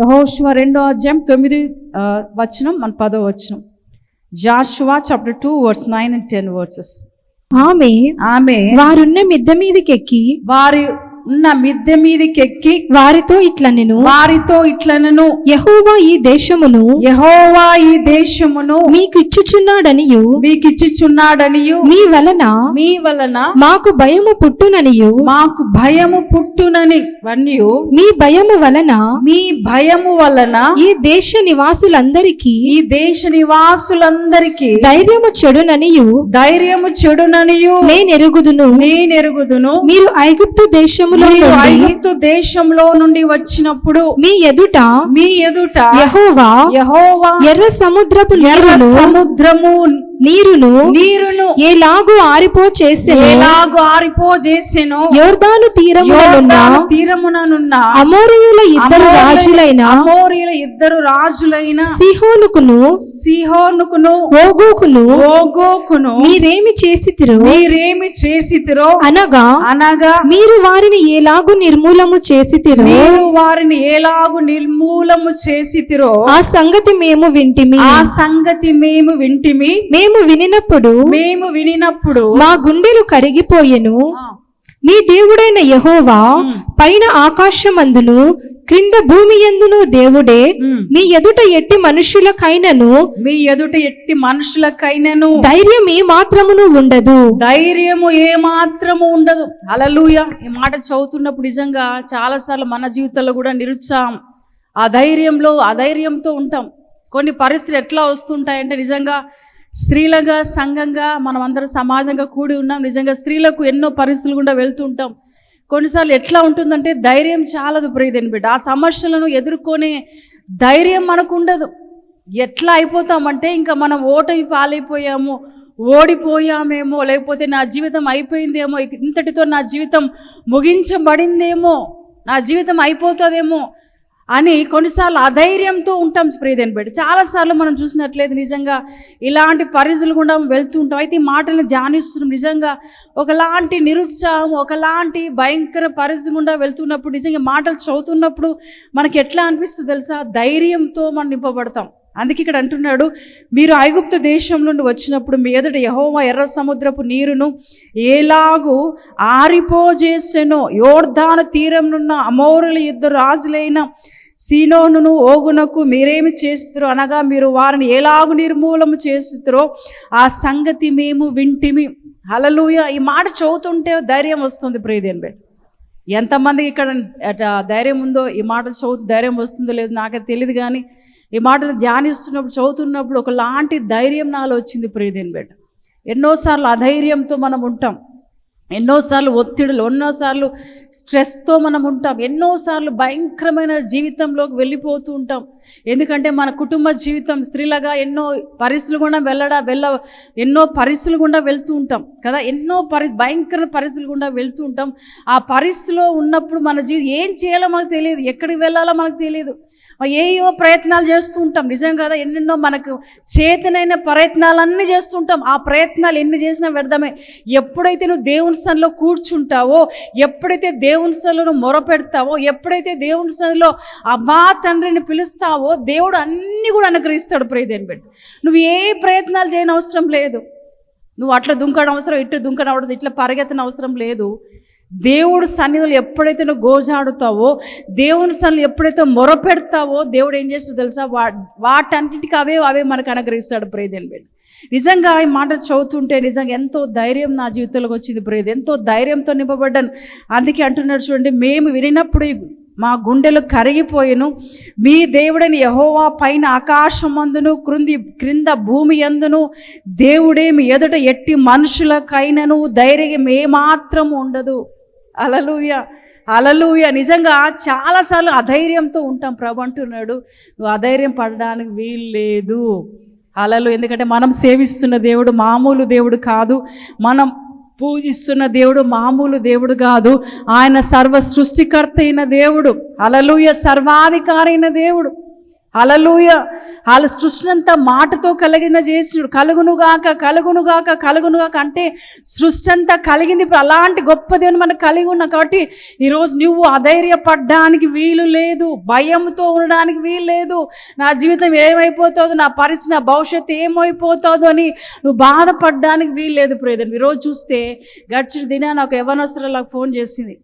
యెహోషువ రెండో అధ్యాయం తొమ్మిది వచనం మన పదో వచనం. Joshua chapter two verse nine and ten verses ఆమె ఆమె వారున్న మిద్ద మీదకెక్కి వారి ఉన్న మిద్దె మీదకి ఎక్కి వారితో ఇట్ల నేను వారితో ఇట్లనను యహోవా ఈ దేశమును యెహోవా ఈ దేశమును మీకు ఇచ్చుచున్నాడనియు మీకిచ్చుచున్నాడనియు మీ వలన మీ వలన మాకు భయము పుట్టుననియు మాకు భయము పుట్టునని వన్యు మీ భయము వలన మీ భయము వలన ఈ దేశ నివాసులందరికీ ఈ దేశ నివాసులందరికీ ధైర్యము చెడుననియు ధైర్యము చెడుననియు నేనెరుగుదును నేనెరుగుదును మీరు ఐగుప్తు దేశములో ఐగుప్తు దేశంలో నుండి వచ్చినప్పుడు మీ ఎదుట మీ ఎదుట యహోవా యెహోవా ఎర్ర సముద్రపు ఎర్ర నీరును సముద్రము నీరును నీరును ఎలాగు ఆరిపో చేసెను? ఎలాగు యోర్దాను తీరమునున్న యోర్దాను తీరముననున్న అమోరియుల ఇద్దరు రాజులైన అమోరీయుల ఇద్దరు రాజులైన సిహోనుకును సిహోనుకును ఓగోకును ఓగోకును మీరేమి చేసితిరో? మీరేమి చేసితిరో? అనగా అనగా మీరు వారిని ఎలాగు నిర్మూలము చేసితిరో? మీరు వారిని ఎలాగు నిర్మూలము చేసితిరో ఆ సంగతి మేము వింటిమి. ఆ సంగతి మేము వింటిమి. మేము వినినప్పుడు మేము వినినప్పుడు మా గుండెలు కరిగిపోయెను. మీ దేవుడైన యహోవా పైన ఆకాశమందును క్రింద భూమి ఎందును దేవుడే. మీ ఎదుట ఎట్టి మనుషులకైనను మీ ఎదుట ఎట్టి మనుషులకైనను ధైర్యం ఏ మాత్రమును ఉండదు. ధైర్యము ఏ మాత్రము ఉండదు. అలలుయ ఈ మాట చదువుతున్నప్పుడు నిజంగా చాలాసార్లు మన జీవితంలో కూడా నిరుత్సాహం. ఆ ధైర్యంలో అధైర్యంతో ఉంటాం. కొన్ని పరిస్థితులు ఎట్లా వస్తుంటాయంటే నిజంగా స్త్రీలుగా సంఘంగా మనం అందరం సమాజంగా కూడి ఉన్నాం. నిజంగా స్త్రీలకు ఎన్నో పరిస్థితులు గుండా వెళ్తూ ఉంటాం కొన్నిసార్లు ఎట్లా ఉంటుందంటే ధైర్యం చాలదు ప్రియదని బిడ్డ. ఆ సమస్యలను ఎదుర్కొనే ధైర్యం మనకు ఉండదు ఎట్లా అయిపోతామంటే ఇంకా మనం ఓటమి పాలైపోయాము ఓడిపోయామేమో లేకపోతే నా జీవితం అయిపోయిందేమో ఇంతటితో నా జీవితం ముగించబడిందేమో నా జీవితం అయిపోతుందేమో అని కొన్నిసార్లు అధైర్యంతో ఉంటాం ప్రియదేని పెట్టి చాలాసార్లు మనం చూసినట్లయితే నిజంగా ఇలాంటి పరిస్థితులు కూడా వెళ్తూ ఉంటాం. అయితే ఈ మాటలను ధ్యానిస్తున్నాం. నిజంగా ఒకలాంటి నిరుత్సాహం ఒకలాంటి భయంకర పరిస్థితి గుండా వెళ్తున్నప్పుడు నిజంగా మాటలు చదువుతున్నప్పుడు మనకి ఎట్లా అనిపిస్తుంది తెలుసా? ధైర్యంతో మనం నింపబడతాం. అందుకే ఇక్కడ అంటున్నాడు మీరు ఐగుప్తు దేశం నుండి వచ్చినప్పుడు మీ ఎదుట యహోవా ఎర్ర సముద్రపు నీరును ఏలాగు ఆరిపోజేసెనో యోర్ధాన తీరం నున్న అమోరుల ఇద్దరు రాజులైన సీనోనును ఓగునకు మీరేమి చేస్తురో అనగా మీరు వారిని ఎలాగు నిర్మూలము చేస్తురో ఆ సంగతి మేము వింటిమి. హలలుయ ఈ మాట చదువుతుంటే ధైర్యం వస్తుంది ప్రియదేన్ బెట్ ఎంతమంది ఇక్కడ ధైర్యం ఉందో ఈ మాటలు చదువుతూ ధైర్యం వస్తుందో లేదో నాకైతే తెలియదు కానీ ఈ మాటలు ధ్యానిస్తున్నప్పుడు చదువుతున్నప్పుడు ఒకలాంటి ధైర్యం నాలో వచ్చింది ప్రియదేని బిడ్డ. ఎన్నోసార్లు అధైర్యంతో మనం ఉంటాం. ఎన్నోసార్లు ఒత్తిడులు ఎన్నోసార్లు స్ట్రెస్తో మనం ఉంటాం. ఎన్నోసార్లు భయంకరమైన జీవితంలోకి వెళ్ళిపోతూ ఉంటాం. ఎందుకంటే మన కుటుంబ జీవితం స్త్రీలుగా ఎన్నో పరిస్థితులు గుండా వెళ్ళడా వెళ్ళ ఎన్నో పరిస్థితులు గుండా వెళ్తూ ఉంటాం. కదా? ఎన్నో పరి భయంకర పరిస్థితులు గుండా వెళ్తూ ఉంటాం. ఆ పరిస్థితిలో ఉన్నప్పుడు మన జీవితం ఏం చేయాలో మనకు తెలియదు. ఎక్కడికి వెళ్ళాలో మనకు తెలియదు. ఏయో ప్రయత్నాలు చేస్తూ ఉంటాం. నిజం కదా ఎన్నెన్నో మనకు చేతనైన ప్రయత్నాలన్నీ చేస్తుంటాం ఆ ప్రయత్నాలు ఎన్ని చేసినా వ్యర్థమే. ఎప్పుడైతే నువ్వు దేవుని సన్నిలో కూర్చుంటావో ఎప్పుడైతే దేవుని సన్నిలో నువ్వు మొరపెడతావో ఎప్పుడైతే దేవుని సన్నిలో అమ్మా తండ్రిని పిలుస్తావో దేవుడు అన్నీ కూడా అనుగ్రహిస్తాడు. ప్రియదేని బిడ్డ నువ్వు ఏ ప్రయత్నాలు చేయని అవసరం లేదు. నువ్వు అట్లా దుంకడం అవసరం ఇట్లా దుంకడం అవసరం ఇట్లా పరిగెత్తన అవసరం లేదు. దేవుడు సన్నిధులు ఎప్పుడైతే నువ్వు గోజాడుతావో దేవుని సన్నిధులు ఎప్పుడైతే మొరపెడతావో దేవుడు ఏం చేస్తాడో తెలుసా? వా వాటన్నిటికీ అవే అవే మనకు అనుగ్రహిస్తాడు ప్రేదేని బిడ్డ నిజంగా ఈ మాట చదువుతుంటే నిజంగా ఎంతో ధైర్యం నా జీవితంలోకి వచ్చింది ప్రేది ఎంతో ధైర్యంతో నింపబడ్డాను. అందుకే అంటున్నాడు చూడండి మేము వినినప్పుడు మా గుండెలు కరిగిపోయిను. మీ దేవుడని యహోవా పైన ఆకాశమందును క్రింది క్రింద భూమి ఎందును దేవుడే మీ ఎదుట ఎట్టి మనుషులకైనను ధైర్యం ఏమాత్రం ఉండదు. అలలుయ. అలలుయ. నిజంగా చాలాసార్లు అధైర్యంతో ఉంటాం. ప్రభు అంటున్నాడు నువ్వు అధైర్యం పడడానికి వీలు లేదు. అలలు ఎందుకంటే మనం సేవిస్తున్న దేవుడు మామూలు దేవుడు కాదు. మనం పూజిస్తున్న దేవుడు మామూలు దేవుడు కాదు. ఆయన సర్వ సృష్టికర్త అయిన దేవుడు. అలలుయ. సర్వాధికారి అయిన దేవుడు. అలలుయ వాళ్ళ సృష్టి అంతా మాటతో కలిగిన చేసినాడు కలుగునుగాక కలుగునుగాక కలుగునుగాక అంటే సృష్టి అంతా కలిగింది. ఇప్పుడు అలాంటి గొప్ప దేవుని మనకు కలిగి ఉన్నాం కాబట్టి ఈరోజు నువ్వు అధైర్యపడడానికి వీలు లేదు. భయంతో ఉండడానికి వీలు లేదు. నా జీవితం ఏమైపోతుందో నా పరిస్థితి నా భవిష్యత్తు ఏమైపోతుందో అని నువ్వు బాధపడడానికి వీలు లేదు. ప్రియదని ఈరోజు చూస్తే గడిచిన దినాన్ని ఒక యవనస్తులు నాకు ఫోన్ చేసింది.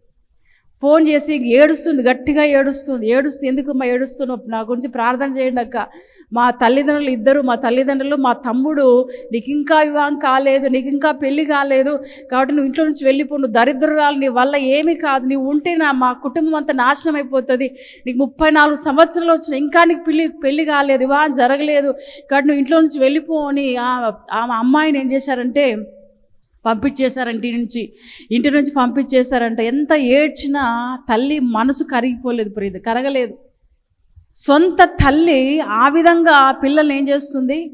ఫోన్ చేసి ఏడుస్తుంది గట్టిగా ఏడుస్తుంది. ఏడుస్తుంది ఎందుకు మా ఏడుస్తున్నావు? నా గురించి ప్రార్థన చేయండి అక్క. మా తల్లిదండ్రులు ఇద్దరు మా తల్లిదండ్రులు మా తమ్ముడు నీకు ఇంకా వివాహం కాలేదు నీకు ఇంకా పెళ్ళి కాలేదు. కాబట్టి నువ్వు ఇంట్లో నుంచి వెళ్ళిపో నువ్వు దరిద్రురాలు నీ వల్ల ఏమీ కాదు. నీవు ఉంటే నా మా కుటుంబం అంతా నాశనం అయిపోతుంది. నీకు ముప్పై నాలుగు సంవత్సరాలు వచ్చిన ఇంకా నీకు పెళ్ళి పెళ్ళి కాలేదు వివాహం జరగలేదు. కాబట్టి నువ్వు ఇంట్లో నుంచి వెళ్ళిపో అని ఆ- ఆ అమ్మాయిని ఏం చేశారంటే పంపించేశారంట ఇంటి నుంచి. ఇంటి నుంచి పంపించేశారంట. ఎంత ఏడ్చినా తల్లి మనసు కరిగిపోలేదు ప్రీతి కరగలేదు. సొంత తల్లి ఆ విధంగా పిల్లల్ని ఏం చేస్తుంది?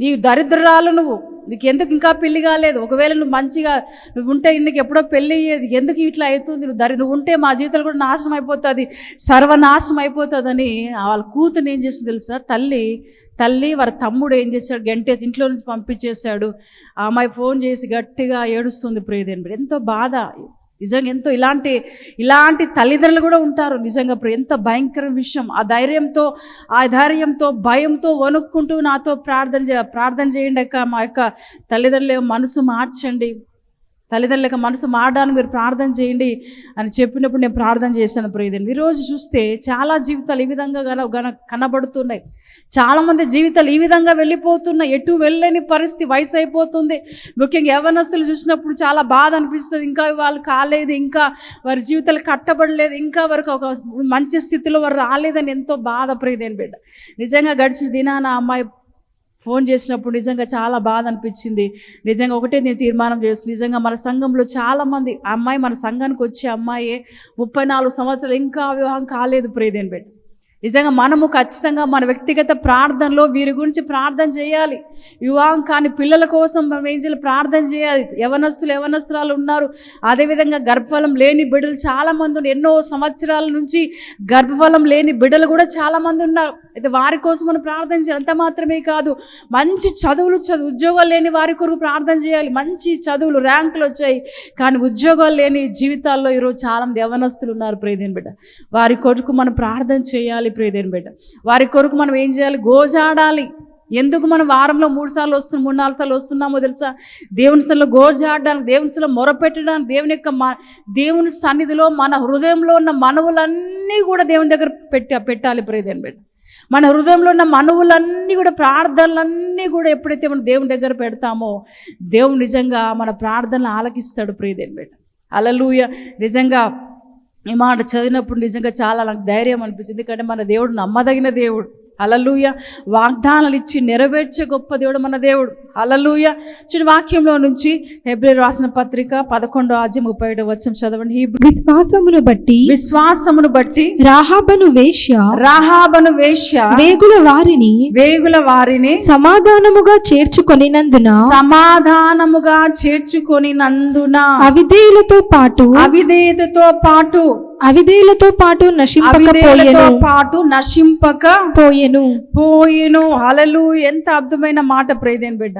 నీ దరిద్రాలు నువ్వు. నీకు ఎందుకు ఇంకా పెళ్ళి కాలేదు? ఒకవేళ నువ్వు మంచిగా నువ్వు ఉంటే నీకు ఎప్పుడో పెళ్ళి అయ్యేది. ఎందుకు ఇట్లా అవుతుంది? నువ్వు దరి నువ్వు ఉంటే మా జీవితాలు కూడా నాశనం అయిపోతుంది. సర్వనాశనం అయిపోతుందని వాళ్ళ కూతురు ఏం చేసింది తెలుసా? తల్లి తల్లి వారి తమ్ముడు ఏం చేశాడు? గంటే ఇంట్లో నుంచి పంపించేశాడు. ఆ అమ్మాయి ఫోన్ చేసి గట్టిగా ఏడుస్తుంది ప్రియదేని ఎంతో బాధ. నిజంగా ఎంతో ఇలాంటి ఇలాంటి తల్లిదండ్రులు కూడా ఉంటారు నిజంగా ఇప్పుడు ఎంత భయంకర విషయం. ఆ ధైర్యంతో ఆ ధైర్యంతో భయంతో వణుక్కుంటూ నాతో ప్రార్థన చే ప్రార్థన చేయండి అక్క. మా యొక్క తల్లిదండ్రుల మనసు మార్చండి. తల్లిదండ్రులకు మనసు మారడానికి మీరు ప్రార్థన చేయండి అని చెప్పినప్పుడు నేను ప్రార్థన చేశాను ప్రియదండి ఈరోజు చూస్తే చాలా జీవితాలు ఈ విధంగా కన కనబడుతున్నాయి. చాలామంది జీవితాలు ఈ విధంగా వెళ్ళిపోతున్నాయి. ఎటు వెళ్ళలేని పరిస్థితి వయసు అయిపోతుంది. ముఖ్యంగా యవనస్తులు చూసినప్పుడు చాలా బాధ అనిపిస్తుంది. ఇంకా వాళ్ళు కాలేదు ఇంకా వారి జీవితాలు కట్టబడలేదు ఇంకా వరకు ఒక మంచి స్థితిలో వారు రాలేదని ఎంతో బాధ ప్రియదేని బిడ్డ. నిజంగా గడిచిన దినాన అమ్మాయి ఫోన్ చేసినప్పుడు నిజంగా చాలా బాధ అనిపించింది. నిజంగా ఒకటే నేను తీర్మానం చేసుకుని నిజంగా మన సంఘంలో చాలామంది ఆ అమ్మాయి మన సంఘానికి వచ్చే అమ్మాయి ముప్పై నాలుగు సంవత్సరాలు ఇంకా వివాహం కాలేదు ప్రేదేని బిడ్డ. నిజంగా మనము ఖచ్చితంగా మన వ్యక్తిగత ప్రార్థనలో వీరి గురించి ప్రార్థన చేయాలి. వివాహం కాని పిల్లల కోసం మనం ఏం చేయాలి ప్రార్థన చేయాలి. యవనస్తులు యవనస్తురాలు ఉన్నారు. అదేవిధంగా గర్భఫలం లేని బిడ్డలు చాలామంది ఎన్నో సంవత్సరాల నుంచి గర్భఫలం లేని బిడ్డలు కూడా చాలామంది ఉన్నారు. అయితే వారి కోసం మనం ప్రార్థన చేయాలి. అంత మాత్రమే కాదు మంచి చదువులు చదువు ఉద్యోగాలు లేని వారి కొరకు ప్రార్థన చేయాలి. మంచి చదువులు ర్యాంకులు వచ్చాయి. కానీ ఉద్యోగాలు లేని జీవితాల్లో ఈరోజు చాలా మంది యవనస్తులు ఉన్నారు. ప్రేదేని బిడ్డ వారి కొరకు మనం ప్రార్థన చేయాలి. ప్రియదేని బిడ్డ. వారి కొరకు మనం ఏం చేయాలి? గోజాడాలి. ఎందుకు మనం వారంలో మూడు సార్లు వస్తున్నాం మూడు నాలుగు సార్లు వస్తున్నామో తెలుసా? దేవుని సల్లో గోజాడడానికి దేవుని సల్లో మొరపెట్టడానికి దేవుని యొక్క మ- దేవుని సన్నిధిలో మన హృదయంలో ఉన్న మనవులన్నీ కూడా దేవుని దగ్గర పెట్టి పెట్టాలి ప్రియదేని బిడ్డ. మన హృదయంలో ఉన్న మనవులన్నీ కూడా ప్రార్థనలన్నీ కూడా ఎప్పుడైతే మనం దేవుని దగ్గర పెడతామో దేవుడు నిజంగా మన ప్రార్థనలు ఆలకిస్తాడు ప్రియదేని బిడ్డ. అలలుయ నిజంగా ఈ మాట చదివినప్పుడు నిజంగా చాలా నాకు ధైర్యం అనిపిస్తుంది. ఎందుకంటే మన దేవుడు నమ్మదగిన దేవుడు. అలలుయ వాగ్దానాలు ఇచ్చి నెరవేర్చే గొప్ప దేవుడు మన దేవుడు. అలలుయ చూడు వాక్యంలో నుంచి ఫిబ్రవరి రాసిన పత్రిక పదకొండో అధ్యాయం ముప్పై ఏడో వచ్చం చదవండి. విశ్వాసమును బట్టి విశ్వాసమును బట్టి రాహాబను వేశ్య రాహాబను వేశ్య వేగుల వారిని వేగుల వారిని సమాధానముగా చేర్చుకొనినందున సమాధానముగా చేర్చుకొని నందున అవిధేయులతో పాటు అవిధేయతతో పాటు అవిధేయులతో పాటు నశింపకపోయెను. పాటు నశింపక పోయెను. పోయిను. అలలు ఎంత అద్భుతమైన మాట ప్రేదేని బిడ్డ.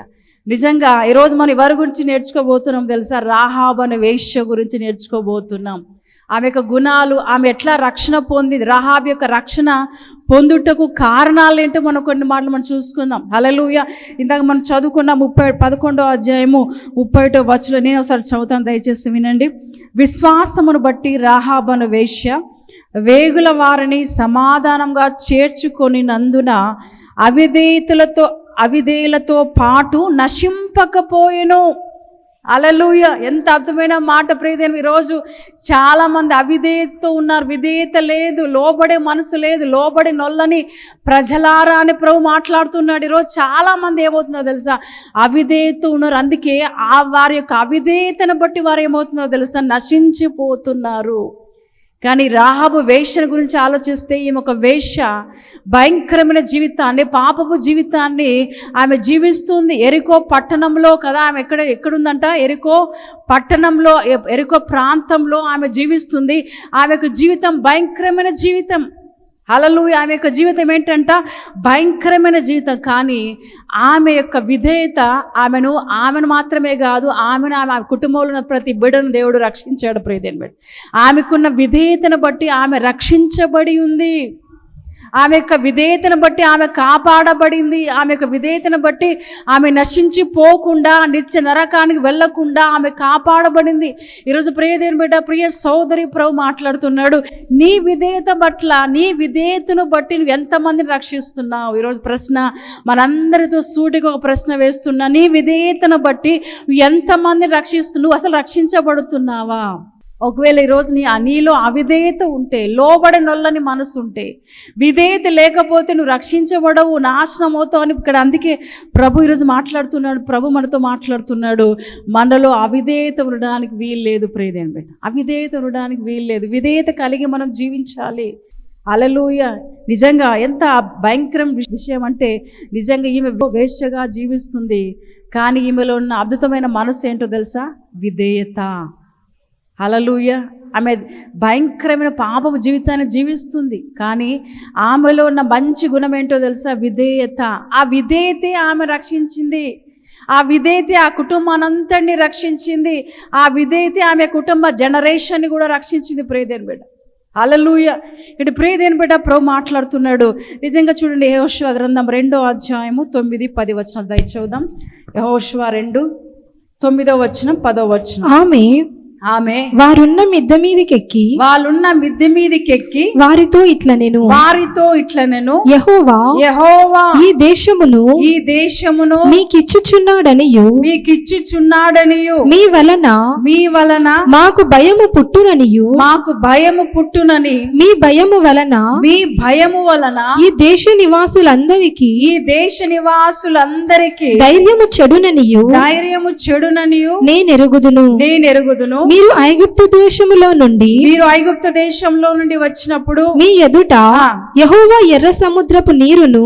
నిజంగా ఈరోజు మనం ఎవరి గురించి నేర్చుకోబోతున్నాం తెలుసా? రాహాబ్ అనే వేశ్య గురించి నేర్చుకోబోతున్నాం. ఆమె యొక్క గుణాలు ఆమె ఎట్లా రక్షణ పొందింది రహాబ్ యొక్క రక్షణ పొందుటకు కారణాలు ఏంటో మనం కొన్ని మాటలు మనం చూసుకుందాం. హలలుయ ఇందాక మనం చదువుకున్న ముప్పై పదకొండో అధ్యాయము ముప్పై ఒకటో వచ్చులో నేను ఒకసారి చదువుతాను దయచేసి వినండి. విశ్వాసమును బట్టి రాహాబను వేశ్య వేగుల వారిని సమాధానంగా చేర్చుకొని నందున అవిధేయతలతో అవిధేయులతో పాటు నశింపకపోయెను. అలలుయ ఎంత అర్థమైన మాట ప్రియదేని ఈరోజు చాలామంది అవిధేయతతో ఉన్నారు. విధేయత లేదు లోబడే మనసు లేదు లోబడే నొల్లని ప్రజలారా అని ప్రభు మాట్లాడుతున్నాడు. ఈరోజు చాలామంది ఏమవుతుందో తెలుసా? అవిధేయత ఉన్నారు. అందుకే ఆ వారి యొక్క అవిధేయతను బట్టి వారు ఏమవుతుందో తెలుసా? నశించిపోతున్నారు. కానీ రాహాబు వేష్యను గురించి ఆలోచిస్తే ఈమె ఒక వేష్య భయంకరమైన జీవితాన్ని పాపపు జీవితాన్ని ఆమె జీవిస్తుంది. ఎరికో పట్టణంలో కదా ఆమె ఎక్కడ ఎక్కడుందంట? ఎరికో పట్టణంలో ఎ- ఎరికో ప్రాంతంలో ఆమె జీవిస్తుంది. ఆమెకు జీవితం భయంకరమైన జీవితం. అలలు ఆమె యొక్క జీవితం ఏంటంట? భయంకరమైన జీవితం. కానీ ఆమె యొక్క విధేయత ఆమెను ఆమెను మాత్రమే కాదు ఆమెను ఆమె కుటుంబంలో ఉన్న ప్రతి బిడ్డను దేవుడు రక్షించాడు. ప్రియదేని బట్టి ఆమెకున్న విధేయతను బట్టి ఆమె రక్షించబడి ఉంది. ఆమె యొక్క విధేయతను బట్టి ఆమె కాపాడబడింది. ఆమె యొక్క విధేయతను బట్టి ఆమె నశించి పోకుండా నిత్య నరకానికి వెళ్ళకుండా ఆమె కాపాడబడింది. ఈరోజు ప్రియదేని బిడ్డ ప్రియ సోదరి ప్రభు మాట్లాడుతున్నాడు. నీ విధేయత పట్ల నీ విధేయతను బట్టి నువ్వు ఎంతమందిని రక్షిస్తున్నావు? ఈరోజు ప్రశ్న మనందరితో సూటిగా ఒక ప్రశ్న వేస్తున్నా. నీ విధేయతను బట్టి నువ్వు ఎంతమందిని రక్షిస్తున్నావు అసలు రక్షించబడుతున్నావా? ఒకవేళ ఈరోజు నీ నీలో అవిధేయత ఉంటే లోబడి నొల్లని మనసు ఉంటే విధేయత లేకపోతే నువ్వు రక్షించబడవు నాశనం అవుతావు అని ఇక్కడ అందుకే ప్రభు ఈరోజు మాట్లాడుతున్నాడు ప్రభు మనతో మాట్లాడుతున్నాడు. మనలో అవిధేయత ఉండడానికి వీలు లేదు ప్రేదేని బిడ్డ. అవిధేయత ఉండడానికి వీలు లేదు. విధేయత కలిగి మనం జీవించాలి. అలలుయ నిజంగా ఎంత భయంకరం విషయం అంటే నిజంగా ఈమె వేశ్యగా జీవిస్తుంది. కానీ ఈమెలో ఉన్న అద్భుతమైన మనసు ఏంటో తెలుసా? విధేయత. అలలుయ ఆమె భయంకరమైన పాపపు జీవితాన్ని జీవిస్తుంది. కానీ ఆమెలో ఉన్న మంచి గుణం ఏంటో తెలుసా? విధేయత. ఆ విధేయతే ఆమె రక్షించింది. ఆ విధేయత ఆ కుటుంబానంతటిని రక్షించింది. ఆ విధేయత ఆమె కుటుంబ జనరేషన్ని కూడా రక్షించింది. ప్రియదేని బిడ్డ. అలలుయ ఇటు ప్రియదేని బిడ్డ ప్రభు మాట్లాడుతున్నాడు. నిజంగా చూడండి యహోశివ గ్రంథం రెండో అధ్యాయము తొమ్మిది పది వచనం దయచూద్దాం యహోశివ రెండు తొమ్మిదో వచనం పదో వచనం. ఆమె ఆమె వారున్న మిద్ద మీదకెక్కి వాళ్ళున్న మిద్దె మీదకెక్కి వారితో ఇట్ల నేను వారితో ఇట్లా నేను యహోవా యహోవా ఈ దేశమును ఈ దేశమును మీకిచ్చుచున్నాడనియు. మీకిచ్చుచున్నాడనియు. మీ వలన మీ వలన మాకు భయము పుట్టుననియు. మాకు భయము పుట్టునని. మీ భయము వలన మీ భయము వలన ఈ దేశ నివాసులందరికీ ఈ దేశ నివాసులందరికీ ధైర్యము చెడుననియు. ధైర్యము చెడుననియు. నేనెరుగుదును. నేనెరుగుదును. మీరు ఐగుప్తు దేశములో నుండి మీరు ఐగుప్త దేశంలో నుండి వచ్చినప్పుడు మీ ఎదుట. యహోవా ఎర్ర సముద్రపు నీరును.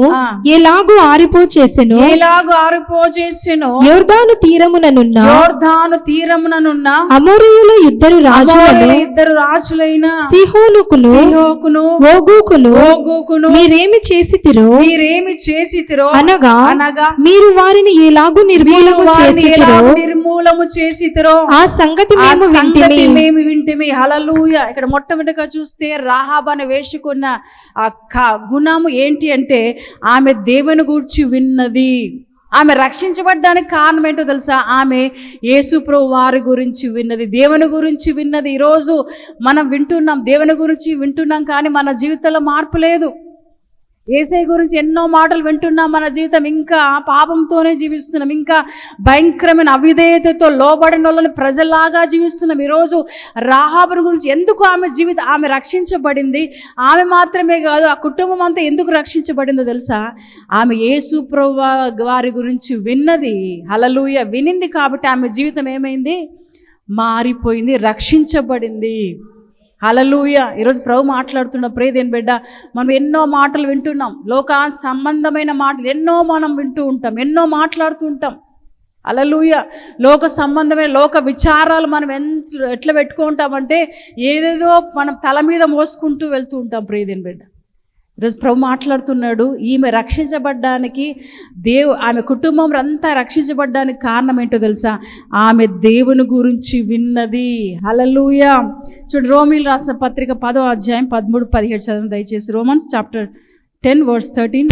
ఎలాగూ ఆరిపో చేసెను ఎలాగు ఆరిపోజేసెను యోర్దాను తీరముననున్న యోర్ధాను తీరముననున్న అమోరీయుల ఇద్దరు రాజులను ఇద్దరు రాజులైన సిహోనుకును సిహోకును ఓగూకును ఓగోకును మీరేమి చేసితిరో మీరేమి చేసితిరో అనగా అనగా మీరు వారిని ఎలాగూ నిర్మూలము చేసితిరో నిర్మూలము చేసితిరో ఆ సంగతి ఆ మేము సంగతి వింటిమి. మేము వింటిమి. హలలుయ ఇక్కడ మొట్టమొదటిగా చూస్తే రాహాబ్ అని వేసుకున్న ఆ క- గుణము ఏంటి అంటే ఆమె దేవుని గూర్చి విన్నది. ఆమె రక్షించబడ్డానికి కారణం ఏంటో తెలుసా? ఆమె యేసుప్రభు వారి గురించి విన్నది. దేవుని గురించి విన్నది. ఈరోజు మనం వింటున్నాం. దేవుని గురించి వింటున్నాం కానీ మన జీవితంలో మార్పు లేదు. ఏసై గురించి ఎన్నో మాటలు వింటున్నాం మన జీవితం. ఇంకా పాపంతోనే జీవిస్తున్నాం. ఇంకా భయంకరమైన అవిధేయతతో లోబడిన వాళ్ళని ప్రజల్లాగా జీవిస్తున్నాం. ఈరోజు రాహాబుని గురించి ఎందుకు ఆమె జీవితం ఆమె రక్షించబడింది? ఆమె మాత్రమే కాదు ఆ కుటుంబం అంతా ఎందుకు రక్షించబడిందో తెలుసా? ఆమె యేసు వారి గురించి విన్నది. హలలుయ వినింది కాబట్టి ఆమె జీవితం ఏమైంది? మారిపోయింది రక్షించబడింది. హలలుయ ఈరోజు ప్రభు మాట్లాడుతున్న ప్రేదేని బిడ్డ? మనం ఎన్నో మాటలు వింటున్నాం. లోక సంబంధమైన మాటలు ఎన్నో మనం వింటూ ఉంటాం. ఎన్నో మాట్లాడుతూ ఉంటాం. అలలుయ లోక సంబంధమైన లోక విచారాలు మనం ఎంత ఎట్లా పెట్టుకుంటామంటే ఏదేదో మనం తల మీద మోసుకుంటూ వెళ్తూ ఉంటాం ప్రియదేని బిడ్డ. ఈరోజు ప్రభు మాట్లాడుతున్నాడు ఈమె రక్షించబడ్డానికి దేవు ఆమె కుటుంబం అంతా రక్షించబడ్డానికి కారణం ఏంటో తెలుసా? ఆమె దేవుని గురించి విన్నది. హలలుయ చూడు రోమిల్ రాసిన పత్రిక పదో అధ్యాయం పదమూడు పదిహేడు చదవండి దయచేసి Romans chapter ten words thirteen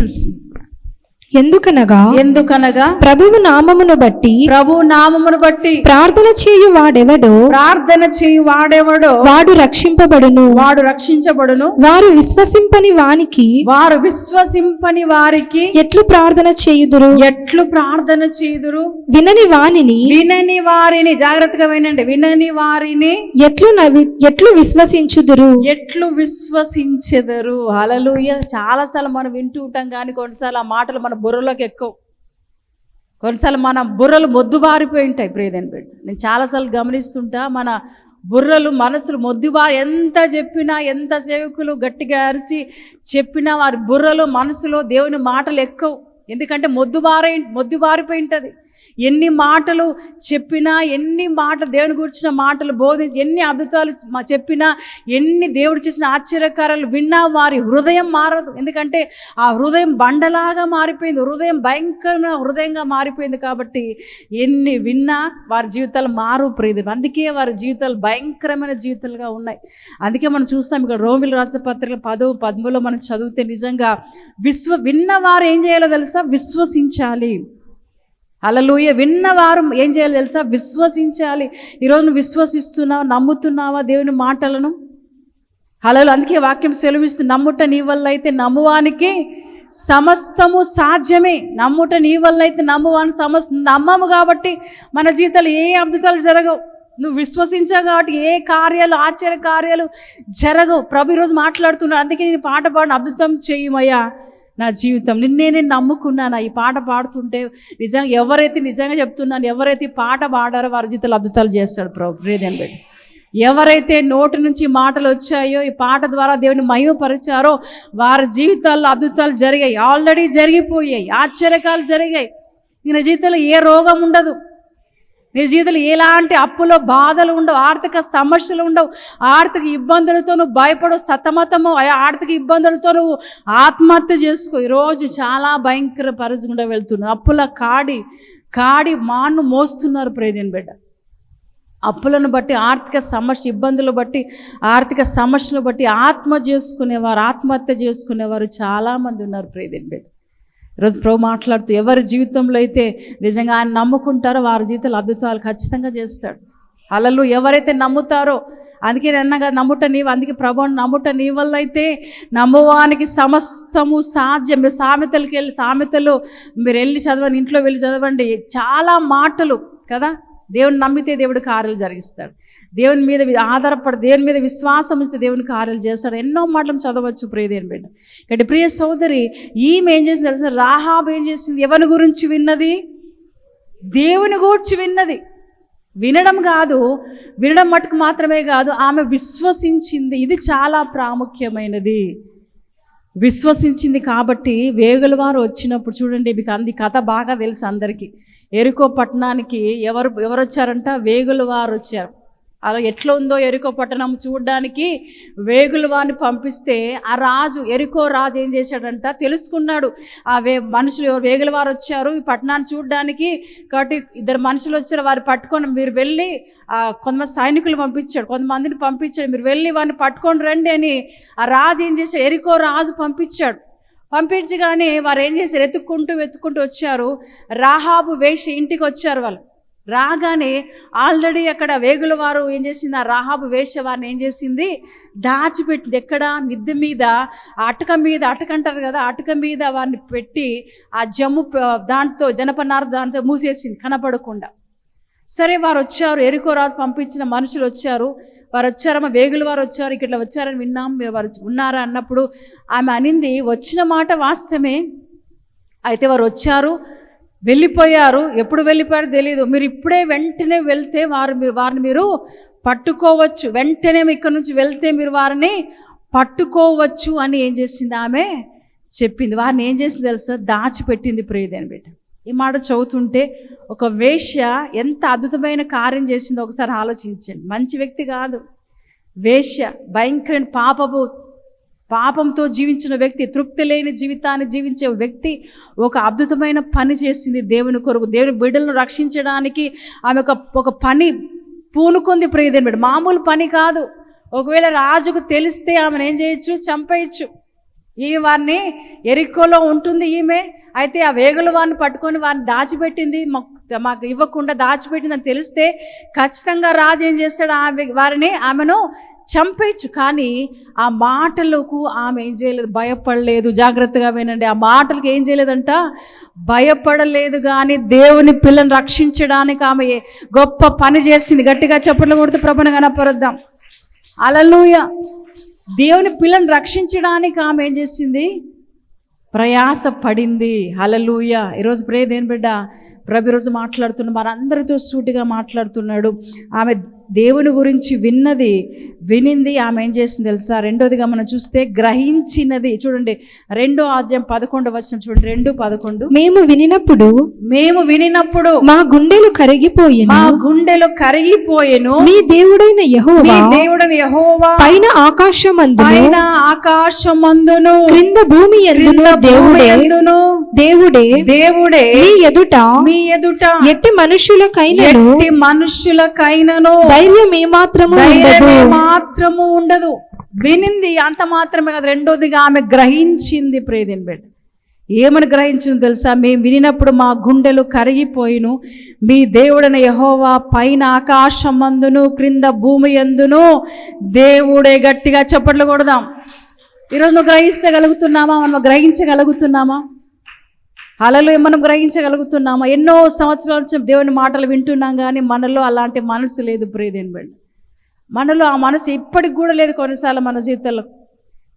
ఎందుకనగా ఎందుకనగా ప్రభువు నామమును బట్టి ప్రభు నామమును బట్టి ప్రార్థన చేయు వాడెవడో ప్రార్థన చేయు వాడెవడో వాడు రక్షింపబడును. వాడు రక్షించబడును. వారు విశ్వసింపని వానికి వారు విశ్వసింపని వారికి ఎట్లు ప్రార్థన చేయుదురు? ఎట్లు ప్రార్థన చేదురు వినని వానిని వినని వారిని జాగ్రత్తగా వినండి. వినని వారిని ఎట్లు నవి ఎట్లు విశ్వసించుదురు? ఎట్లు విశ్వసించెదరు? హలలుయ చాలాసార్లు మనం వింటూ ఉంటాం కానీ కొన్నిసార్లు ఆ మాటలు మన బుర్రలోకి ఎక్కువ. కొన్నిసార్లు మన బుర్రలు మొద్దుబారిపోయి ఉంటాయి ప్రియదని బిడ్డ. నేను చాలాసార్లు గమనిస్తుంటా మన బుర్రలు మనసులు మొద్దుబారి ఎంత చెప్పినా ఎంత సేవకులు గట్టిగా అరిసి చెప్పినా వారి బుర్రలో మనసులో దేవుని మాటలు ఎక్కువ. ఎందుకంటే మొద్దుబారై మొద్దుబారిపోయి ఉంటుంది ఎన్ని మాటలు చెప్పినా ఎన్ని మాటలు దేవుని గురించిన మాటలు బోధించి ఎన్ని అద్భుతాలు మా చెప్పినా ఎన్ని దేవుడు చేసిన ఆశ్చర్యకారాలు విన్నా వారి హృదయం మారదు. ఎందుకంటే ఆ హృదయం బండలాగా మారిపోయింది. హృదయం భయంకరమైన హృదయంగా మారిపోయింది కాబట్టి ఎన్ని విన్నా వారి జీవితాలు మారు ప్రీతి. అందుకే వారి జీవితాలు భయంకరమైన జీవితాలుగా ఉన్నాయి. అందుకే మనం చూస్తాం ఇక్కడ రోమిల రాసపత్రిక పదవు పదో పద్మలో మనం చదివితే నిజంగా విశ్వ విన్నవారు ఏం చేయాలో తెలుసా? విశ్వసించాలి. అలలుయ విన్నవారు ఏం చేయాలి తెలుసా? విశ్వసించాలి. ఈరోజు నువ్వు విశ్వసిస్తున్నావా నమ్ముతున్నావా దేవుని మాటలను? అలలు అందుకే వాక్యం సెలవిస్తూ నమ్ముట నీ వల్ల అయితే నమ్మువానికి సమస్తము సాధ్యమే. నమ్ముట నీ వల్ల అయితే నమ్మువాని సమస్త నమ్మము కాబట్టి మన జీవితాలు ఏ అద్భుతాలు జరగవు. నువ్వు విశ్వసించావు కాబట్టి ఏ కార్యాలు ఆశ్చర్య కార్యాలు జరగవు. ప్రభు ఈరోజు మాట్లాడుతున్నాడు. అందుకే నేను పాట పాడిన అద్భుతం చేయమయ్యా. నా జీవితం. నిన్నే నేను నమ్ముకున్నాను? ఈ పాట పాడుతుంటే నిజంగా ఎవరైతే నిజంగా చెప్తున్నాను ఎవరైతే ఈ పాట పాడారో వారి జీవితాలు అద్భుతాలు చేస్తాడు ప్రభు. ప్రేదేని పెట్టి ఎవరైతే నోటి నుంచి మాటలు వచ్చాయో ఈ పాట ద్వారా దేవుని మహిమపరిచారో వారి జీవితాల్లో అద్భుతాలు జరిగాయి. ఆల్రెడీ జరిగిపోయాయి. ఆశ్చర్యకాలు జరిగాయి. నా జీవితంలో ఏ రోగం ఉండదు. నీ జీవితంలో ఎలాంటి అప్పులో బాధలు ఉండవు ఆర్థిక సమస్యలు ఉండవు. ఆర్థిక ఇబ్బందులతో నువ్వు భయపడవు సతమతము ఆర్థిక ఇబ్బందులతో నువ్వు ఆత్మహత్య చేసుకో. ఈరోజు చాలా భయంకర పరిస్థితి గుండా వెళ్తున్నావు. అప్పుల కాడి కాడి మాను మోస్తున్నారు ప్రేదేని బిడ్డ. అప్పులను బట్టి ఆర్థిక సమస్య ఇబ్బందులు బట్టి ఆర్థిక సమస్యలు బట్టి ఆత్మ చేసుకునేవారు ఆత్మహత్య చేసుకునేవారు చాలామంది ఉన్నారు ప్రేదేని బిడ్డ. ఈరోజు ప్రభు మాట్లాడుతూ ఎవరి జీవితంలో అయితే నిజంగా ఆయన నమ్ముకుంటారో వారి జీవితంలో అద్భుతాలు ఖచ్చితంగా చేస్తాడు. అలలు ఎవరైతే నమ్ముతారో అందుకే నేను అన్నగా నమ్ముట నీవు అందుకే ప్రభుని నమ్ముట నీ వల్ల అయితే నమ్మువానికి సమస్తము సాధ్యం. మీరు సామెతలకి వెళ్ళి సామెతలు మీరు వెళ్ళి చదవండి ఇంట్లో వెళ్ళి చదవండి. చాలా మాటలు కదా? దేవుని నమ్మితే దేవుడు కార్యాలు జరిగిస్తాడు. దేవుని మీద ఆధారపడి దేవుని మీద విశ్వాసం ఉంచి దేవుని కార్యాలు చేస్తాడు. ఎన్నో మాటలు చదవచ్చు ప్రియదేని బిడ్డ. కాబట్టి ప్రియ సోదరి ఈమె ఏం చేసింది తెలుసా? రాహాబ్ ఏం చేసింది? ఎవరి గురించి విన్నది? దేవుని గూర్చి విన్నది. వినడం కాదు వినడం మటుకు మాత్రమే కాదు ఆమె విశ్వసించింది. ఇది చాలా ప్రాముఖ్యమైనది. విశ్వసించింది కాబట్టి వేగుల వారు వచ్చినప్పుడు చూడండి మీకు అంది కథ బాగా తెలుసు అందరికీ. ఎరుకో పట్టణానికి ఎవరు ఎవరు వచ్చారంట వేగుల వారు వచ్చారు. అలా ఎట్లా ఉందో ఎరుకో పట్టణం చూడడానికి వేగుల వారిని పంపిస్తే ఆ రాజు ఎరుకో రాజు ఏం చేశాడంట? తెలుసుకున్నాడు. ఆ వే మనుషులు వేగుల వారు వచ్చారు ఈ పట్టణాన్ని చూడడానికి. కాబట్టి ఇద్దరు మనుషులు వచ్చారు వారు పట్టుకొని మీరు వెళ్ళి ఆ, కొంతమంది సైనికులు పంపించాడు. కొంతమందిని పంపించాడు. మీరు వెళ్ళి వారిని పట్టుకొని రండి అని ఆ రాజు ఏం చేశాడు? ఎరుకో రాజు పంపించాడు. పంపించగానే వారు ఏం చేశారు? ఎత్తుక్కుంటూ వెతుక్కుంటూ వచ్చారు. రాహాబు వేషి ఇంటికి వచ్చారు వాళ్ళు. రాగానే ఆల్రెడీ అక్కడ వేగుల వారు ఏం చేసింది? ఆ రాహాబు వేషవారిని ఏం చేసింది? దాచిపెట్టింది. ఎక్కడ? మిద్దె మీద ఆ అటక మీద అటక అంటారు కదా అటక మీద వారిని పెట్టి ఆ జమ్ము దాంతో జనపనార దాంతో మూసేసింది కనపడకుండా. సరే వారు వచ్చారు ఎరుకోరాజు పంపించిన మనుషులు వచ్చారు. వారు వచ్చారమ్మ వేగుల వారు వచ్చారు ఇక్కడ వచ్చారని విన్నాం. మీరు వారు ఉన్నారా అన్నప్పుడు ఆమె అనింది వచ్చిన మాట వాస్తవమే. అయితే వారు వచ్చారు వెళ్ళిపోయారు. ఎప్పుడు వెళ్ళిపోయారో తెలియదు మీరు ఇప్పుడే వెంటనే వెళ్తే వారు మీరు వారిని మీరు పట్టుకోవచ్చు. వెంటనే ఇక్కడ నుంచి వెళ్తే మీరు వారిని పట్టుకోవచ్చు అని ఏం చేసింది ఆమె? చెప్పింది. వారిని ఏం చేసింది తెలుసా? దాచిపెట్టింది ప్రియదని బిడ్డ. ఈ మాట చదువుతుంటే ఒక వేష్య ఎంత అద్భుతమైన కార్యం చేసిందో ఒకసారి ఆలోచించండి. మంచి వ్యక్తి కాదు. వేశ్య భయంకరమైన పాపపు పాపంతో జీవించిన వ్యక్తి తృప్తి లేని జీవితాన్ని జీవించే వ్యక్తి ఒక అద్భుతమైన పని చేసింది దేవుని కొరకు. దేవుని బిడ్డలను రక్షించడానికి ఆమె ఒక ఒక పని పూనుకుంది ప్రియదేని బిడ్డ. మామూలు పని కాదు. ఒకవేళ రాజుకు తెలిస్తే ఆమెను ఏం చేయొచ్చు? చంపేయచ్చు. ఈ వారిని ఎరిక్కోలో ఉంటుంది ఈమె. అయితే ఆ వేగుల వారిని పట్టుకొని వారిని దాచిపెట్టింది మాకు ఇవ్వకుండా దాచిపెట్టిందని తెలిస్తే ఖచ్చితంగా రాజు ఏం చేస్తాడు? ఆమె వారిని ఆమెను చంపేయచ్చు. కానీ ఆ మాటలకు ఆమె ఏం చేయలేదు. భయపడలేదు. జాగ్రత్తగా వినండి. ఆ మాటలకు ఏం చేయలేదంట? భయపడలేదు కానీ దేవుని పిల్లని రక్షించడానికి ఆమె గొప్ప పని చేసింది. గట్టిగా చెప్పట్లు కొడితే ప్రభుని కనపరుద్దాం అలలుయ దేవుని పిల్లని రక్షించడానికి ఆమె ఏం చేసింది? ప్రయాస పడింది హలలుయ ఈరోజు ప్రే దేని బిడ్డ ప్రభు ఈరోజు మాట్లాడుతున్న మనందరితో సూటిగా మాట్లాడుతున్నాడు. ఆమె దేవుని గురించి విన్నది వినింది ఆమె ఏం చేసింది తెలుసా? రెండోదిగా మనం చూస్తే గ్రహించినది. చూడండి రెండో అధ్యాయం పదకొండు వచ్చిన చూడండి రెండు పదకొండు. మేము వినినప్పుడు మేము వినినప్పుడు మా గుండెలు కరిగిపోయిన. మా గుండెలు కరిగిపోయెను. మీ దేవుడైన మీ యెహోవా దేవుడని యెహోవా పైన ఆకాశమందును పైన ఆకాశమందును క్రింద భూమి ఎందును దేవుడే? ఎందును? దేవుడే దేవుడే మీ ఎదుట మీ ఎదుట ఎట్టి మనుషులకైనను ఎట్టి మనుషులకైనను ధైర్యం ఏమాత్రము ధైర్యమే మాత్రము ఉండదు. వినింది అంత మాత్రమే కదా రెండోదిగా ఆమె గ్రహించింది ప్రేదిన్ బిడ్డ. ఏమని గ్రహించింది తెలుసా? మేము వినినప్పుడు మా గుండెలు కరిగిపోయిను. మీ దేవుడైన యహోవా పైన ఆకాశం అందును క్రింద భూమి ఎందును దేవుడే గట్టిగా చప్పట్లు కొడదాం. ఈరోజు నువ్వు గ్రహించగలుగుతున్నామా మనం గ్రహించగలుగుతున్నామా? అలలు మనం గ్రహించగలుగుతున్నామా? ఎన్నో సంవత్సరాల నుంచి దేవుని మాటలు వింటున్నాం కానీ మనలో అలాంటి మనసు లేదు ప్రియదేని బిడ్డ. మనలో ఆ మనసు ఇప్పటికి కూడా లేదు కొన్నిసార్లు మన జీవితంలో.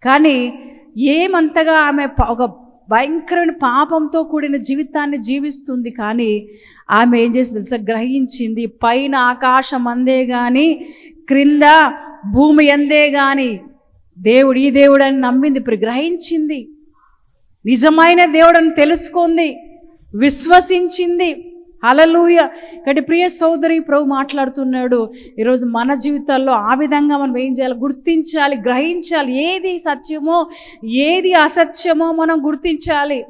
కానీ ఏమంతగా ఆమె ఒక భయంకరమైన పాపంతో కూడిన జీవితాన్ని జీవిస్తుంది కానీ ఆమె ఏం చేసింది తెలుసా? గ్రహించింది. పైన ఆకాశం అందే కానీ క్రింద భూమి అందే కానీ దేవుడు ఈ దేవుడు అని నమ్మింది ఇప్పుడు గ్రహించింది. నిజమైన దేవుడని తెలుసుకుంది విశ్వసించింది. అలలుయ ఇక్కడ ప్రియ సోదరి ప్రభు మాట్లాడుతున్నాడు. ఈరోజు మన జీవితాల్లో ఆ విధంగా మనం ఏం చేయాలి? గుర్తించాలి గ్రహించాలి. ఏది సత్యమో ఏది అసత్యమో మనం గుర్తించాలి.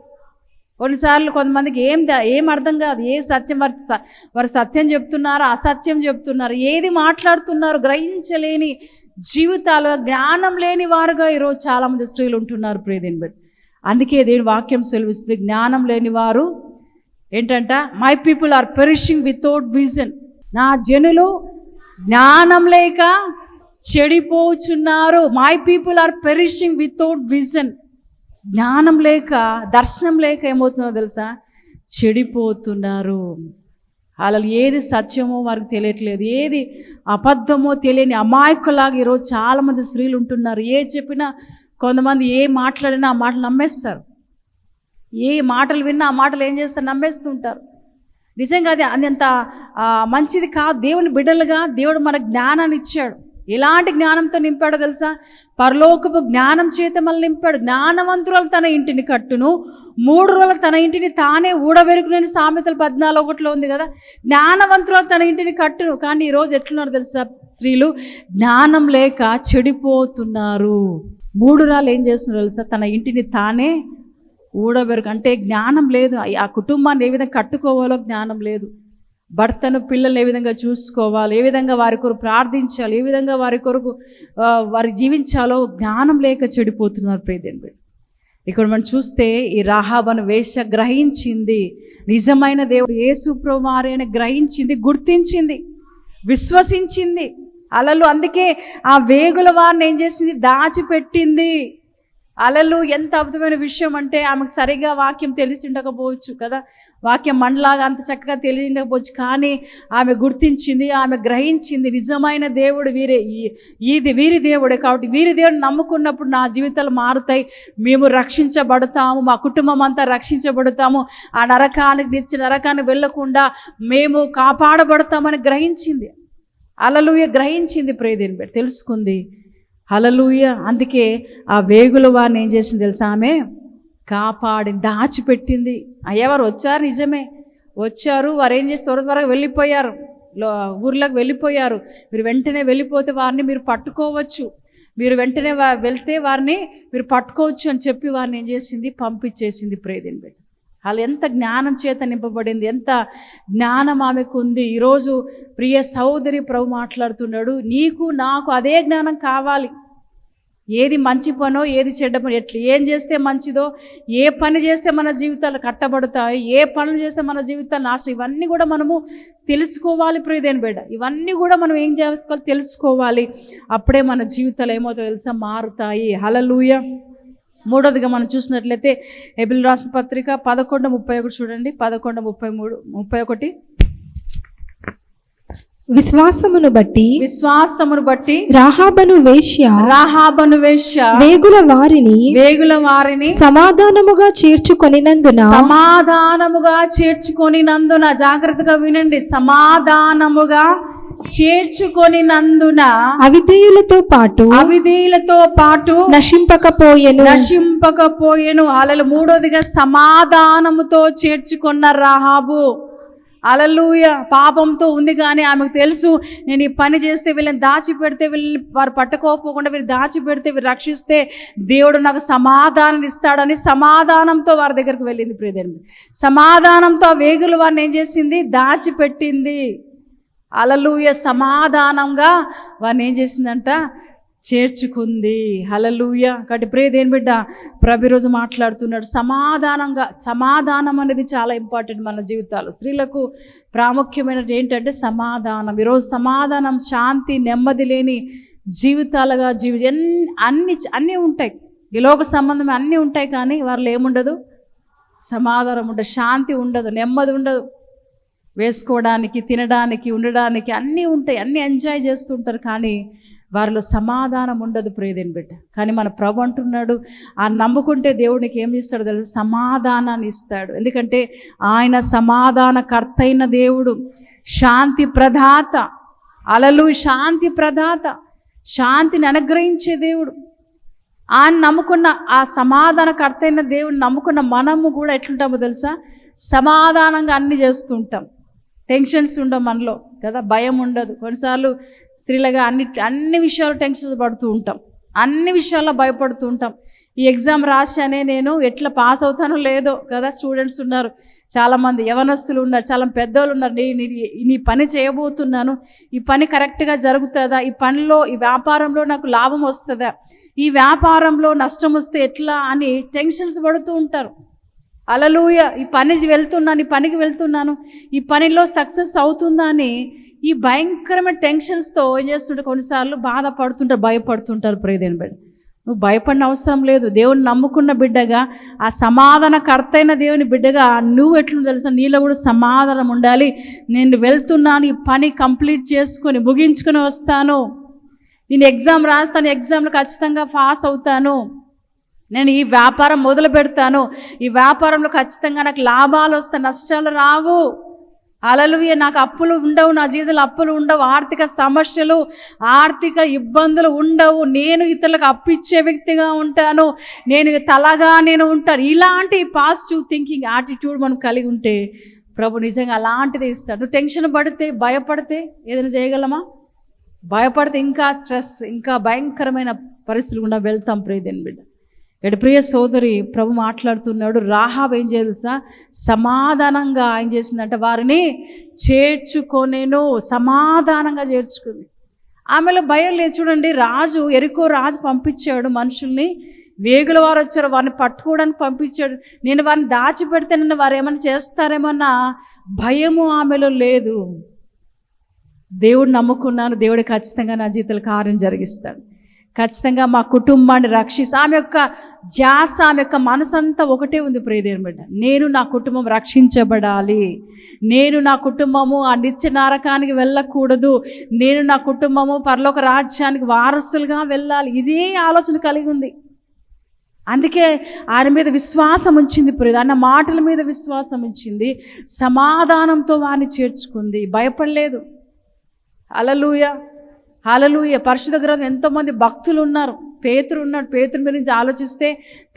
కొన్నిసార్లు కొంతమందికి ఏం ఏం అర్థం కాదు. ఏ సత్యం వారి స- వారు సత్యం చెప్తున్నారు అసత్యం చెప్తున్నారు ఏది మాట్లాడుతున్నారు గ్రహించలేని జీవితాలు జ్ఞానం లేని వారుగా ఈరోజు చాలామంది స్త్రీలు ఉంటున్నారు ప్రియదేని బట్టి అందుకే దేవుని వాక్యం సెలవిస్తుంది. జ్ఞానం లేని వారు ఏంటంట my people are perishing without vision నా జనులు జ్ఞానం లేక చెడిపోచున్నారు. My people are perishing without vision జ్ఞానం లేక దర్శనం లేక ఏమవుతుందో తెలుసా? చెడిపోతున్నారు. వాళ్ళు ఏది సత్యమో వారికి తెలియట్లేదు. ఏది అబద్ధమో తెలియని అమాయకులాగా ఈరోజు చాలామంది స్త్రీలు ఉంటున్నారు. ఏ చెప్పినా కొంతమంది ఏ మాట్లాడినా ఆ మాటలు నమ్మేస్తారు. ఏ మాటలు విన్నా ఆ మాటలు ఏం చేస్తారు? నమ్మేస్తుంటారు. నిజంగా అది అంత మంచిది కాదు. దేవుని బిడ్డలుగా దేవుడు మన జ్ఞానాన్ని ఇచ్చాడు. ఎలాంటి జ్ఞానంతో నింపాడో తెలుసా? పరలోకపు జ్ఞానం చేత మనల్ని నింపాడు. జ్ఞానవంతురాలు తన ఇంటిని కట్టును. మూడు రోజులు తన ఇంటిని తానే ఊడబెరుకునని సామెతలు పద్నాలుగు ఒకటిలో ఉంది కదా? జ్ఞానవంతురాలు తన ఇంటిని కట్టును. కానీ ఈరోజు ఎట్లున్నారు తెలుసా స్త్రీలు? జ్ఞానం లేక చెడిపోతున్నారు. మూడు రాళ్ళు ఏం చేస్తున్నారు తెలుసా? తన ఇంటిని తానే ఊడబెరుగు. అంటే జ్ఞానం లేదు. ఆ కుటుంబాన్ని ఏ విధంగా కట్టుకోవాలో జ్ఞానం లేదు. భర్తను పిల్లల్ని ఏ విధంగా చూసుకోవాలి ఏ విధంగా వారి కొరకు ప్రార్థించాలి ఏ విధంగా వారి కొరకు వారు వారి జీవించాలో జ్ఞానం లేక చెడిపోతున్నారు ప్రియదేవి ఇక్కడ మనం చూస్తే ఈ రాహాబను వేష గ్రహించింది. నిజమైన దేవుడు యేసు ప్రభువారే గ్రహించింది గుర్తించింది విశ్వసించింది. అలలు. అందుకే ఆ వేగుల వారిని ఏం చేసింది? దాచిపెట్టింది. అలలు. ఎంత అద్భుతమైన విషయం అంటే ఆమెకు సరిగా వాక్యం తెలిసి ఉండకపోవచ్చు కదా? వాక్యం మనలాగా అంత చక్కగా తెలిసి ఉండకపోవచ్చు. కానీ ఆమె గుర్తించింది ఆమె గ్రహించింది నిజమైన దేవుడు వీరే. ఈ- ఇది వీరి దేవుడే కాబట్టి వీరి దేవుడు నమ్ముకున్నప్పుడు నా జీవితాలు మారుతాయి. మేము రక్షించబడతాము. మా కుటుంబం అంతా రక్షించబడతాము. ఆ నరకానికి నిత్య నరకానికి వెళ్ళకుండా మేము కాపాడబడతామని గ్రహించింది. అలలుయ గ్రహించింది ప్రేదేని బిడ్డ తెలుసుకుంది. అలలుయ అందుకే ఆ వేగుల వారిని ఏం చేసింది తెలుసా? ఆమె కాపాడి దాచిపెట్టింది. అయ్యవారు వచ్చారు నిజమే. వచ్చారు వారు ఏం చేసి త్వర త్వరగా వెళ్ళిపోయారు. ఊర్లోకి వెళ్ళిపోయారు. మీరు వెంటనే వెళ్ళిపోతే వారిని మీరు పట్టుకోవచ్చు. మీరు వెంటనే వెళ్తే వారిని మీరు పట్టుకోవచ్చు అని చెప్పి వారిని ఏం చేసింది? పంపించేసింది ప్రేదిని బిడ్డ. వాళ్ళు ఎంత జ్ఞానం చేత నింపబడింది ఎంత జ్ఞానం ఆమెకు ఉంది ఈరోజు ప్రియ సహోదరి ప్రభు మాట్లాడుతున్నాడు నీకు నాకు అదే జ్ఞానం కావాలి. ఏది మంచి పనో ఏది చెడ్డ పని ఎట్లా ఏం చేస్తే మంచిదో ఏ పని చేస్తే మన జీవితాలు కట్టబడతాయి ఏ పనులు చేస్తే మన జీవితాలు నాశనం ఇవన్నీ కూడా మనము తెలుసుకోవాలి ప్రియదేని బిడ్డ. ఇవన్నీ కూడా మనం ఏం చేసుకోవాలి? తెలుసుకోవాలి. అప్పుడే మన జీవితాలు ఏమవుతాయో తెలుసా? మారుతాయి. హలలుయ మూడోదిగా మనం చూసినట్లయితే ఎబిల్ రాసిన పత్రిక పదకొండు ముప్పై ఒకటి చూడండి. పదకొండు ముప్పై మూడు ముప్పై ఒకటి. విశ్వాసమును బట్టి విశ్వాసమును బట్టి రాహాబను వేశ్య రాహాబను వేశ్య వేగుల వారిని వేగుల వారిని సమాధానముగా చేర్చుకొనినందున సమాధానముగా చేర్చుకొని నందున జాగ్రత్తగా వినండి సమాధానముగా చేర్చుకొని నందున అవిధేయులతో పాటు అవిధేయులతో పాటు నశింపకపోయెను. నశింపకపోయేను. అలలు మూడోదిగా సమాధానముతో చేర్చుకున్న రాహాబు. అలలుయ పాపంతో ఉంది కానీ ఆమెకు తెలుసు నేను ఈ పని చేస్తే వీళ్ళని దాచిపెడితే వీళ్ళని వారు పట్టుకోకపోకుండా వీళ్ళు దాచిపెడితే వీరు రక్షిస్తే దేవుడు నాకు సమాధానం ఇస్తాడని సమాధానంతో వారి దగ్గరికి వెళ్ళింది ప్రియదేవి సమాధానంతో ఆ వేగులు వారిని ఏం చేసింది? దాచిపెట్టింది. అలలుయ సమాధానంగా వారిని ఏం చేసిందంట? చేర్చుకుంది. హలలుయ కాబట్టి ప్రే దేని బిడ్డ ప్రభు రోజు మాట్లాడుతున్నాడు. సమాధానంగా సమాధానం అనేది చాలా ఇంపార్టెంట్ మన జీవితాలు స్త్రీలకు ప్రాముఖ్యమైనది ఏంటంటే సమాధానం. ఈరోజు సమాధానం శాంతి నెమ్మది లేని జీవితాలుగా జీవి అన్ని అన్నీ ఉంటాయి. ఈలోక సంబంధం అన్నీ ఉంటాయి కానీ వారిలో ఏముండదు? సమాధానం ఉండదు. శాంతి ఉండదు నెమ్మది ఉండదు. వేసుకోవడానికి తినడానికి ఉండడానికి అన్నీ ఉంటాయి. అన్నీ ఎంజాయ్ చేస్తుంటారు కానీ వారిలో సమాధానం ఉండదు ప్రియదేని బిడ్డ. కానీ మన ప్రభు అంటున్నాడు ఆ నమ్ముకుంటే దేవుడికి ఏం చేస్తాడు తెలుసు? సమాధానాన్ని ఇస్తాడు. ఎందుకంటే ఆయన సమాధానకర్త అయిన దేవుడు శాంతి ప్రదాత అలలు శాంతి ప్రదాత శాంతిని అనుగ్రహించే దేవుడు. ఆయన నమ్ముకున్న ఆ సమాధానకర్త అయిన దేవుడిని నమ్ముకున్న మనము కూడా ఎట్లుంటామో తెలుసా? సమాధానంగా అన్ని చేస్తుంటాం టెన్షన్స్ ఉండవు మనలో కదా? భయం ఉండదు. కొన్నిసార్లు స్త్రీలుగా అన్ని అన్ని విషయాలు టెన్షన్ పడుతూ ఉంటాం. అన్ని విషయాల్లో భయపడుతూ ఉంటాం. ఈ ఎగ్జామ్ రాశానే నేను ఎట్లా పాస్ అవుతానో లేదో కదా? స్టూడెంట్స్ ఉన్నారు చాలామంది యవనస్తులు ఉన్నారు చాలా పెద్దోళ్ళు ఉన్నారు. నీ నీ- నీ పని చేయబోతున్నాను. ఈ పని కరెక్ట్గా జరుగుతుందా? ఈ పనిలో ఈ వ్యాపారంలో నాకు లాభం వస్తుందా? ఈ వ్యాపారంలో నష్టం వస్తే ఎట్లా అని టెన్షన్స్ పడుతూ ఉంటారు. అలలుయ ఈ పని వెళ్తున్నాను ఈ పనికి వెళ్తున్నాను. ఈ పనిలో సక్సెస్ అవుతుందా అని ఈ భయంకరమైన టెన్షన్స్తో ఏం చేస్తుంటే కొన్నిసార్లు బాధపడుతుంటారు భయపడుతుంటారు ప్రియదేని బిడ్డ. నువ్వు భయపడిన అవసరం లేదు. దేవుని నమ్ముకున్న బిడ్డగా ఆ సమాధాన కర్తైన దేవుని బిడ్డగా నువ్వు ఎట్లు తెలుసా? నీలో కూడా సమాధానం ఉండాలి. నేను వెళ్తున్నాను ఈ పని కంప్లీట్ చేసుకొని ముగించుకొని వస్తాను. నేను ఎగ్జామ్ రాస్తాను ఎగ్జామ్లో ఖచ్చితంగా పాస్ అవుతాను. నేను ఈ వ్యాపారం మొదలు పెడతాను. ఈ వ్యాపారంలో ఖచ్చితంగా నాకు లాభాలు వస్తాయి నష్టాలు రావు. అలలు నాకు అప్పులు ఉండవు నా జీవితంలో అప్పులు ఉండవు ఆర్థిక సమస్యలు ఆర్థిక ఇబ్బందులు ఉండవు. నేను ఇతరులకు అప్పిచ్చే వ్యక్తిగా ఉంటాను. నేను తలగా నేను ఉంటాను. ఇలాంటి పాజిటివ్ థింకింగ్ యాటిట్యూడ్ మనం కలిగి ఉంటే ప్రభు నిజంగా అలాంటిది ఇస్తాడు. నువ్వు టెన్షన్ పడితే భయపడితే ఏదైనా చేయగలమా? భయపడితే ఇంకా స్ట్రెస్ ఇంకా భయంకరమైన పరిస్థితులు కూడా వెళ్తాం ప్రియదేని బిడ్డ. ఇక్కడ ప్రియ సోదరి ప్రభు మాట్లాడుతున్నాడు. రాహాబ్ ఏం తెలుసా? సమాధానంగా ఆయన చేసిందంటే వారిని చేర్చుకొనేను సమాధానంగా చేర్చుకుంది. ఆమెలో భయం లేదు. చూడండి రాజు ఎరుకో రాజు పంపించాడు మనుషుల్ని. వేగుల వారు వచ్చారు వారిని పట్టుకోవడానికి పంపించాడు. నేను వారిని దాచిపెడితేనన్న వారు ఏమైనా చేస్తారేమన్న భయము ఆమెలో లేదు. దేవుడు నమ్ముకున్నాను దేవుడు ఖచ్చితంగా నా జీవితంలో కార్యం జరిగిస్తాడు. ఖచ్చితంగా మా కుటుంబాన్ని రక్షిస్తా. ఆమె యొక్క జాస ఆమె యొక్క మనసంతా ఒకటే ఉంది ప్రియదేవుని నేను నా కుటుంబం రక్షించబడాలి. నేను నా కుటుంబము ఆ నిత్య నరకానికి వెళ్ళకూడదు. నేను నా కుటుంబము పరలోక రాజ్యానికి వారసులుగా వెళ్ళాలి. ఇదే ఆలోచన కలిగి ఉంది. అందుకే ఆయన మీద విశ్వాసం ఉంచింది ప్రియుడు అన్న మాటల మీద విశ్వాసం ఉంచింది. సమాధానంతో వారిని చేర్చుకుంది. భయపడలేదు. హలలుయ హాలలుయ పరిశుద్ధ గ్రంథం ఎంతోమంది భక్తులు ఉన్నారు పేతురు ఉన్నాడు. పేతురు గురించి ఆలోచిస్తే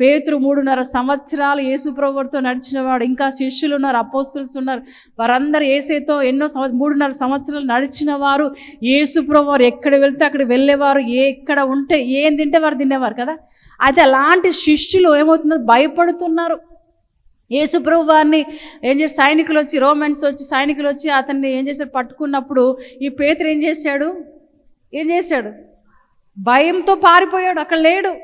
పేతురు మూడున్నర సంవత్సరాలు యేసుప్రభుతో నడిచినవాడు. ఇంకా శిష్యులు ఉన్నారు అపోస్తుల్స్ ఉన్నారు. వారందరూ ఏసేతో ఎన్నో సంవత్సరం మూడున్నర సంవత్సరాలు నడిచిన వారు యేసుప్రభు వారు ఎక్కడ వెళ్తే అక్కడ వెళ్ళేవారు. ఏ ఎక్కడ ఉంటే ఏం తింటే వారు తినేవారు కదా. అయితే అలాంటి శిష్యులు ఏమవుతుందో భయపడుతున్నారు. యేసుప్రభు వారిని ఏం చేసి సైనికులు వచ్చి రోమన్స్ వచ్చి సైనికులు వచ్చి అతన్ని ఏం చేశారు? పట్టుకున్నప్పుడు ఈ పేతురు ఏం చేశాడు? ఏం చేశాడు? భయంతో పారిపోయాడు. అక్కడ లేడు.